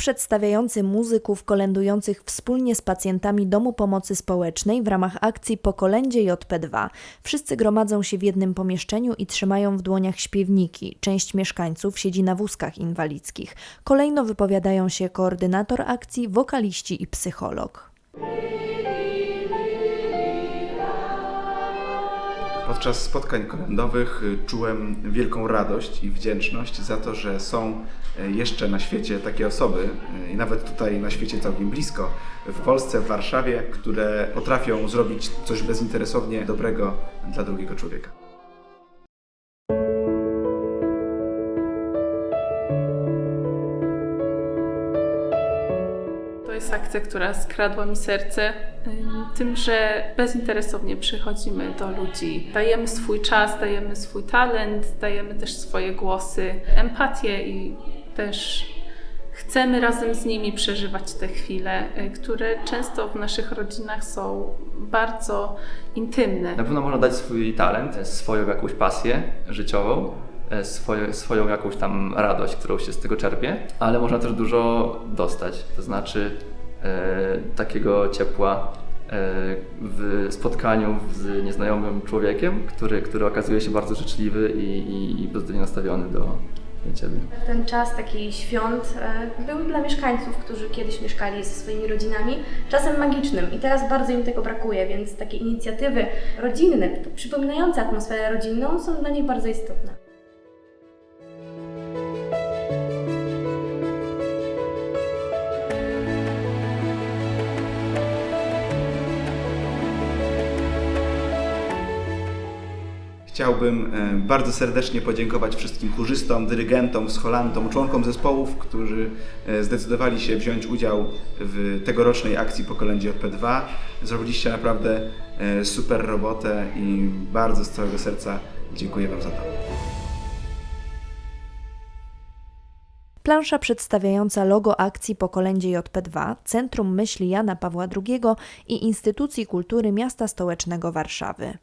przedstawiający muzyków kolędujących wspólnie z pacjentami Domu Pomocy Społecznej w ramach akcji Pokolędzie JP2. Wszyscy gromadzą się w jednym pomieszczeniu i trzymają w dłoniach śpiewniki. Część mieszkańców siedzi na wózkach inwalidzkich. Kolejno wypowiadają się koordynator akcji, wokaliści i psycholog. Podczas spotkań kolędowych y, czułem wielką radość i wdzięczność za to, że są y, jeszcze na świecie takie osoby, y, i nawet tutaj na świecie całkiem blisko, w Polsce, w Warszawie, które potrafią zrobić coś bezinteresownie dobrego dla drugiego człowieka. To jest akcja, która skradła mi serce ym, tym, że bezinteresownie przychodzimy do ludzi. Dajemy swój czas, dajemy swój talent, dajemy też swoje głosy, empatię i też chcemy razem z nimi przeżywać te chwile, y, które często w naszych rodzinach są bardzo intymne. Na pewno można dać swój talent, swoją jakąś pasję życiową, e, swoje, swoją jakąś tam radość, którą się z tego czerpie, ale można też dużo dostać, to znaczy e, takiego ciepła e, w spotkaniu z nieznajomym człowiekiem, który, który okazuje się bardzo życzliwy i, i, i pozytywnie nastawiony do, Ciebie. Ten czas taki świąt e, był dla mieszkańców, którzy kiedyś mieszkali ze swoimi rodzinami, czasem magicznym i teraz bardzo im tego brakuje, więc takie inicjatywy rodzinne, przypominające atmosferę rodzinną są dla nich bardzo istotne. Chciałbym e, bardzo serdecznie podziękować wszystkim chórzystom, dyrygentom, scholantom, członkom zespołów, którzy e, zdecydowali się wziąć udział w tegorocznej akcji Pokolędzie JP2. Zrobiliście naprawdę e, super robotę i bardzo z całego serca dziękuję Wam za to. Plansza przedstawiająca logo akcji Pokolędzie JP2, Centrum Myśli Jana Pawła II i Instytucji Kultury Miasta Stołecznego Warszawy.